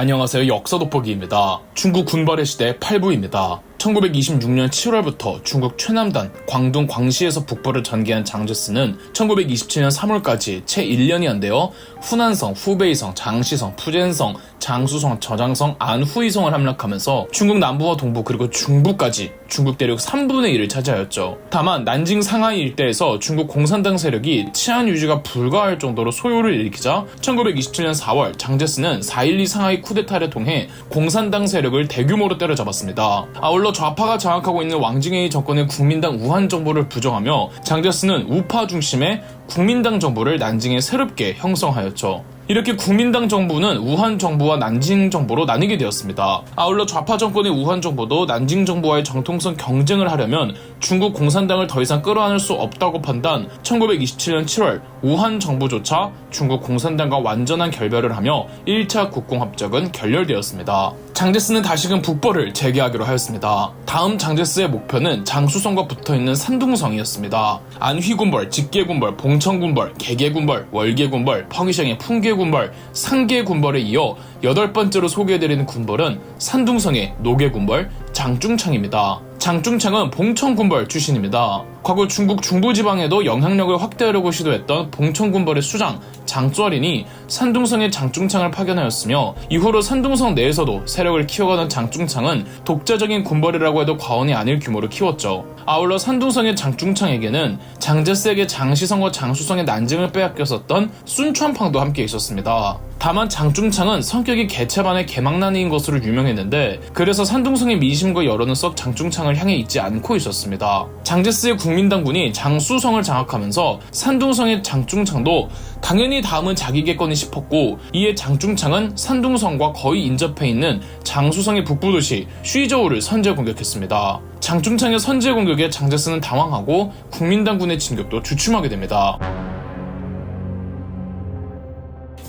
안녕하세요. 역사 돋보기입니다. 중국 군발의 시대 8부입니다. 1926년 7월부터 중국 최남단 광둥 광시에서 북부를 전개한 장제스는 1927년 3월까지 채 1년이 안 되어 후난성, 후베이성, 장시성, 푸젠성, 장수성, 저장성, 안후이성을 함락하면서 중국 남부와 동부 그리고 중부까지 중국 대륙 3분의 1을 차지하였죠. 다만 난징 상하이 일대에서 중국 공산당 세력이 치안 유지가 불가할 정도로 소요를 일으키자 1927년 4월 장제스는 4.12 상하이 쿠데타를 통해 공산당 세력을 대규모로 때려잡았습니다. 아울러 좌파가 장악하고 있는 왕징웨이 정권의 국민당 우한 정부를 부정하며 장제스는 우파 중심의 국민당 정부를 난징에 새롭게 형성하였죠. 이렇게 국민당 정부는 우한 정부와 난징 정부로 나뉘게 되었습니다. 아울러 좌파 정권의 우한 정부도 난징 정부와의 정통성 경쟁을 하려면 중국 공산당을 더 이상 끌어안을 수 없다고 판단 1927년 7월 우한 정부조차 중국 공산당과 완전한 결별을 하며 1차 국공합작은 결렬되었습니다. 장제스는 다시금 북벌을 재개하기로 하였습니다. 다음 장제스의 목표는 장수성과 붙어있는 산둥성이었습니다. 안휘군벌, 직계군벌, 봉천군벌, 개계군벌, 월계군벌, 펑이샹의 풍계군벌, 상계 군벌에 이어 여덟 번째로 소개해드리는 군벌은 산둥성의 노계 군벌, 장중창입니다. 장중창은 봉천군벌 출신입니다. 과거 중국 중부지방에도 영향력을 확대하려고 시도했던 봉천군벌의 수장 장쩌린이 산둥성의 장중창을 파견하였으며 이후로 산둥성 내에서도 세력을 키워가던 장중창은 독자적인 군벌이라고 해도 과언이 아닐 규모로 키웠죠. 아울러 산둥성의 장중창에게는 장제스에게 장시성과 장수성의 난징을 빼앗겼었던 순천팡도 함께 있었습니다. 다만 장중창은 성격이 개체반의 개망난이인 것으로 유명했는데 그래서 산둥성의 민심과 여론은 썩 장중창을 향해 있지 않고 있었습니다. 장제스의 국민당군이 장수성을 장악하면서 산둥성의 장중창도 당연히 다음은 자기겠거니 싶었고 이에 장중창은 산둥성과 거의 인접해 있는 장수성의 북부 도시 쉬저우를 선제 공격했습니다. 장중창의 선제 공격에 장제스는 당황하고 국민당군의 진격도 주춤하게 됩니다.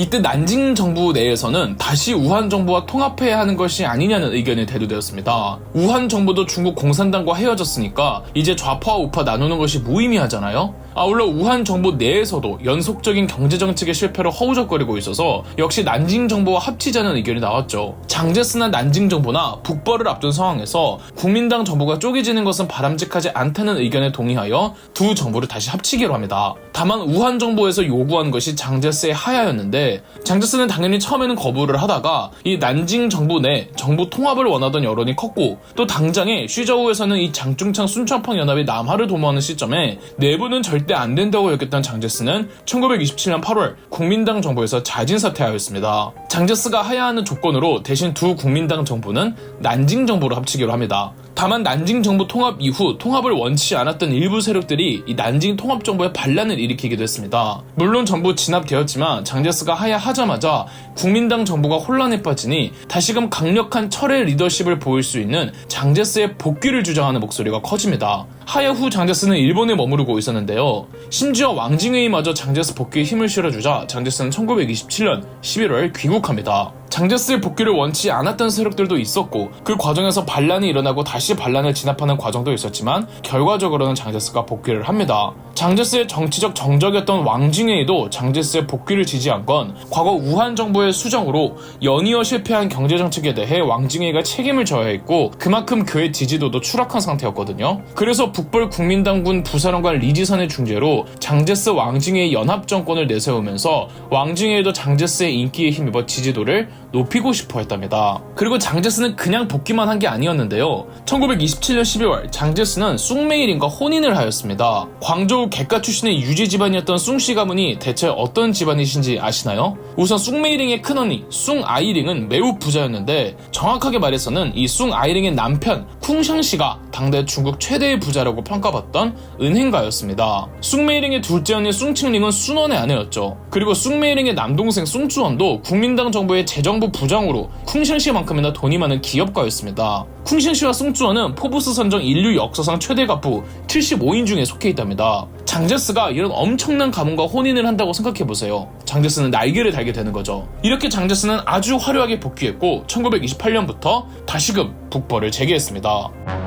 이때 난징 정부 내에서는 다시 우한 정부와 통합해야 하는 것이 아니냐는 의견이 대두되었습니다. 우한 정부도 중국 공산당과 헤어졌으니까 이제 좌파와 우파 나누는 것이 무의미하잖아요? 아울러 우한 정부 내에서도 연속적인 경제 정책의 실패로 허우적거리고 있어서 역시 난징 정부와 합치자는 의견이 나왔죠. 장제스나 난징 정부나 북벌을 앞둔 상황에서 국민당 정부가 쪼개지는 것은 바람직하지 않다는 의견에 동의하여 두 정부를 다시 합치기로 합니다. 다만 우한 정부에서 요구한 것이 장제스의 하야였는데 장제스는 당연히 처음에는 거부를 하다가 이 난징 정부 내 정부 통합을 원하던 여론이 컸고 또 당장에 쉬저우에서는 이 장중창 순천펑 연합이 남하를 도모하는 시점에 내부는 절대 안 된다고 여겼던 장제스는 1927년 8월 국민당 정부에서 자진 사퇴하였습니다. 장제스가 하야하는 조건으로 대신 두 국민당 정부는 난징 정부로 합치기로 합니다. 다만 난징 정부 통합 이후 통합을 원치 않았던 일부 세력들이 이 난징 통합 정부에 반란을 일으키기도 했습니다. 물론 전부 진압되었지만 장제스가 하야하자마자 국민당 정부가 혼란에 빠지니 다시금 강력한 철의 리더십을 보일 수 있는 장제스의 복귀를 주장하는 목소리가 커집니다. 하야 후 장제스는 일본에 머무르고 있었는데요. 심지어 왕징웨이마저 장제스 복귀에 힘을 실어주자 장제스는 1927년 11월 귀국합니다. 장제스의 복귀를 원치 않았던 세력들도 있었고 그 과정에서 반란이 일어나고 다시 반란을 진압하는 과정도 있었지만 결과적으로는 장제스가 복귀를 합니다. 장제스의 정치적 정적이었던 왕징웨이도 장제스의 복귀를 지지한 건 과거 우한 정부의 수정으로 연이어 실패한 경제 정책에 대해 왕징웨이가 책임을 져야 했고 그만큼 그의 지지도도 추락한 상태였거든요. 그래서 북벌 국민당군 부사령관 리지선의 중재로 장제스 왕징웨이 연합 정권을 내세우면서 왕징웨이도 장제스의 인기에 힘입어 지지도를 높이고 싶어 했답니다. 그리고 장제스는 그냥 복귀만 한 게 아니었는데요. 1927년 12월 장제스는 숭메이링과 혼인을 하였습니다. 광저우 객가 출신의 유지 집안이었던 숭씨 가문이 대체 어떤 집안이신지 아시나요? 우선 숭메이링의 큰언니 숭아이링은 매우 부자였는데 정확하게 말해서는 이 숭아이링의 남편 쿵샹씨가 당대 중국 최대의 부자라고 평가받던 은행가였습니다. 숭메이링의 둘째 언니 숭칭링은 순원의 아내였죠. 그리고 숭메이링의 남동생 숭쭈원도 국민당 정부의 재정부 부장으로 쿵샹씨만큼이나 돈이 많은 기업가였습니다. 쿵샹씨와 숭쭈원은 포브스 선정 인류 역사상 최대 가부 75인 중에 속해 있답니다. 장제스가 이런 엄청난 가문과 혼인을 한다고 생각해보세요. 장제스는 날개를 달게 되는 거죠. 이렇게 장제스는 아주 화려하게 복귀했고 1928년부터 다시금 북벌을 재개했습니다.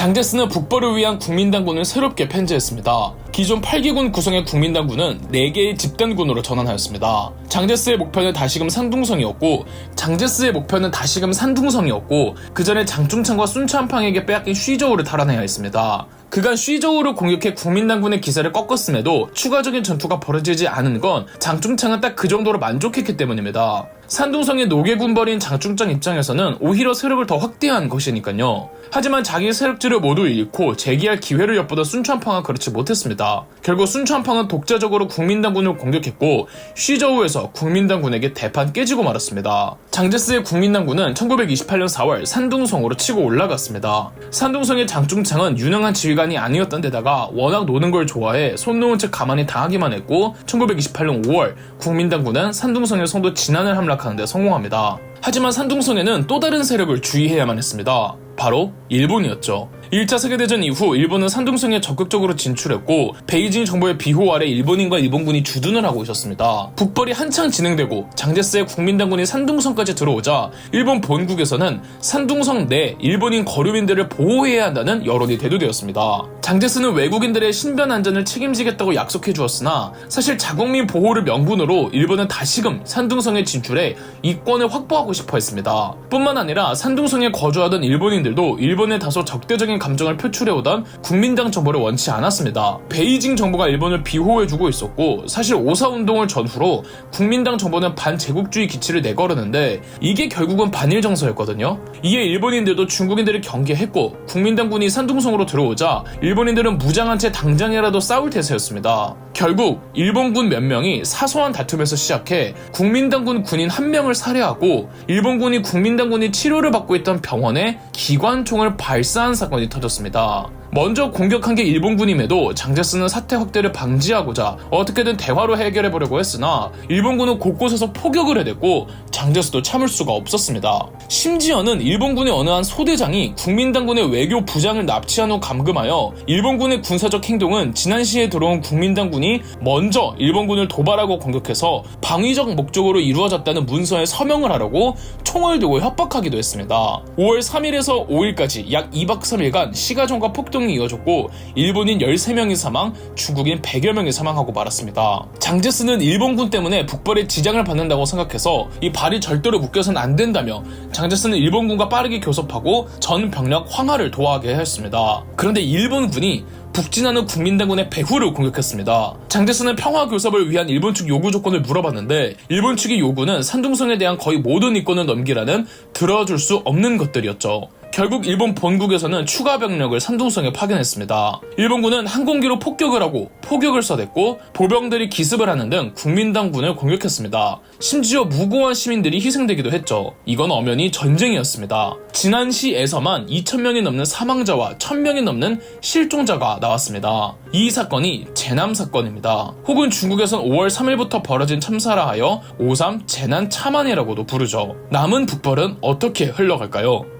장제스는 북벌을 위한 국민당군을 새롭게 편제했습니다. 기존 8기군 구성의 국민당군은 4개의 집단군으로 전환하였습니다. 장제스의 목표는 다시금 산둥성이었고 장제스의 목표는 다시금 산둥성이었고 그 전에 장중창과 순천팡에게 빼앗긴 쉬저우를 탈환해야 했습니다. 그간 쉬저우를 공격해 국민당군의 기세를 꺾었음에도 추가적인 전투가 벌어지지 않은 건 장중창은 딱 그 정도로 만족했기 때문입니다. 산둥성의 노계군벌인 장중창 입장에서는 오히려 세력을 더 확대한 것이니까요. 하지만 자기 세력지를 모두 잃고 재기할 기회를 엿보던 순천팡은 그렇지 못했습니다. 결국 순천팡은 독자적으로 국민당군을 공격했고 쉬저우에서 국민당군에게 대판 깨지고 말았습니다. 장제스의 국민당군은 1928년 4월 산둥성으로 치고 올라갔습니다. 산둥성의 장중창은 유능한 지휘관이 아니었던 데다가 워낙 노는 걸 좋아해 손 놓은 채 가만히 당하기만 했고 1928년 5월 국민당군은 산둥성의 성도 진안을 함락 하는 데 성공합니다. 하지만 산둥성에는 또 다른 세력을 주의해야만 했습니다. 바로 일본이었죠. 1차 세계대전 이후 일본은 산둥성에 적극적으로 진출했고 베이징 정부의 비호 아래 일본인과 일본군이 주둔을 하고 있었습니다. 북벌이 한창 진행되고 장제스의 국민당군이 산둥성까지 들어오자 일본 본국에서는 산둥성 내 일본인 거류민들을 보호해야 한다는 여론이 대두되었습니다. 장제스는 외국인들의 신변 안전을 책임지겠다고 약속해 주었으나 사실 자국민 보호를 명분으로 일본은 다시금 산둥성에 진출해 이권을 확보하고 싶어 했습니다. 뿐만 아니라 산둥성에 거주하던 일본인들도 일본 에 다소 적대적인 감정을 표출해오던 국민당 정부를 원치 않았습니다. 베이징 정부가 일본을 비호해주고 있었고 사실 오사 운동을 전후로 국민당 정부는 반제국주의 기치를 내걸었는데 이게 결국은 반일 정서였거든요. 이에 일본인들도 중국인들을 경계했고 국민당군이 산둥성으로 들어오자 일본인들은 무장한 채 당장이라도 싸울 태세였습니다. 결국 일본군 몇 명이 사소한 다툼에서 시작해 국민당군 군인 한 명을 살해하고 일본군이 국민당군이 치료를 받고 있던 병원에 기관총을 발사한 사건이 터졌습니다. 먼저 공격한 게 일본군임에도 장제스는 사태 확대를 방지하고자 어떻게든 대화로 해결해 보려고 했으나 일본군은 곳곳에서 포격을 해댔고 장제스도 참을 수가 없었습니다. 심지어는 일본군의 어느 한 소대장이 국민당군의 외교 부장을 납치한 후 감금하여 일본군의 군사적 행동은 지난 시에 들어온 국민당군이 먼저 일본군을 도발하고 공격해서 방위적 목적으로 이루어졌다는 문서에 서명을 하려고 총을 들고 협박하기도 했습니다. 5월 3일에서 5일까지 약 2박 3일간 시가전과 폭동 이 이어졌고 일본인 13명이 사망, 중국인 100여 명이 사망하고 말았습니다. 장제스는 일본군 때문에 북벌에 지장을 받는다고 생각해서 이 발이 절대로 묶여선 안 된다며 장제스는 일본군과 빠르게 교섭하고 전 병력 황하를 도하게 하였습니다. 그런데 일본군이 북진하는 국민당군의 배후를 공격했습니다. 장제스는 평화 교섭을 위한 일본 측 요구 조건을 물어봤는데 일본 측의 요구는 산둥성에 대한 거의 모든 이권을 넘기라는 들어줄 수 없는 것들이었죠. 결국 일본 본국에서는 추가 병력을 산둥성에 파견했습니다. 일본군은 항공기로 폭격을 하고 포격을 쏴댔고 보병들이 기습을 하는 등 국민당군을 공격했습니다. 심지어 무고한 시민들이 희생되기도 했죠. 이건 엄연히 전쟁이었습니다. 지난 시에서만 2,000명이 넘는 사망자와 1,000명이 넘는 실종자가 나왔습니다. 이 사건이 제남 사건입니다. 혹은 중국에선 5월 3일부터 벌어진 참사라 하여 5.3 재난 참안이라고도 부르죠. 남은 북벌은 어떻게 흘러갈까요?